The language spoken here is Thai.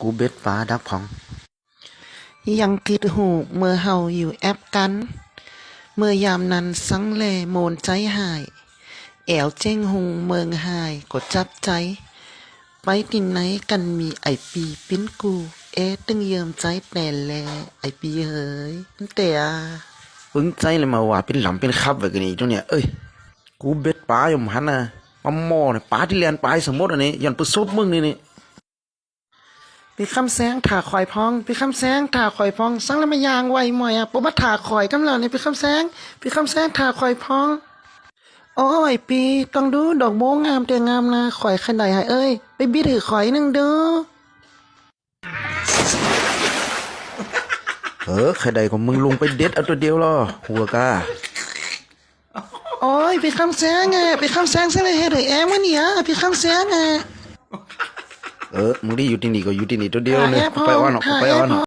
กูเบ็ดฟ้าดักพอง ยังคิดหูเมื่อเฮาอยู่แอปกัน เมื่อยามนั้นสังเลโมนใจหาย แอวเจ้งหุงเมืองหายก็จับใจ ไปที่ไหนกันมีไอปีปิ้นกู เอ๊ะตึงเยิมใจแต่แล ไอปีเฮ้ยแต่อะปึ้งใจเลยมาว่าเป็นหลำเป็นคับไว้กันนี่ตัวเนี่ยเอ้ยกูเบ็ดปลาอยู่หันนะมาหม้อเนี่ยปลาที่เลียนปลาสมมติอันนี้ยันไปซุบมึงนี่นี่ พี่คำแสงถ่าคอยพองพี่คำแสงถ่าคอยพอง สังแล้วมายางไวหมอยอะปมาถ่าคอยกำลังนี่พี่คำแสงพี่คำแสงถ่าคอยพอง โอ้ยปีต้องดูดอกโบงามเตียงามนะข่อยขนาดให้เอ้ยไปบิดถือข่อยหนึงเด้อเออใครใดของมึงลงไปเด็ดเอาตัวเดียวหรอหัวกาโอ้ยพี่คำแสงไงพี่คำแสงเสเลยเฮ็ดให้แอมวะเนี่ยพี่คำแสงไง เออมึงได้อยู่ที่นี่ก็อยู่ที่นี่ตัวเดียวเลยหาแอปไปอ้อนออกหาไปแอปอ้อนออก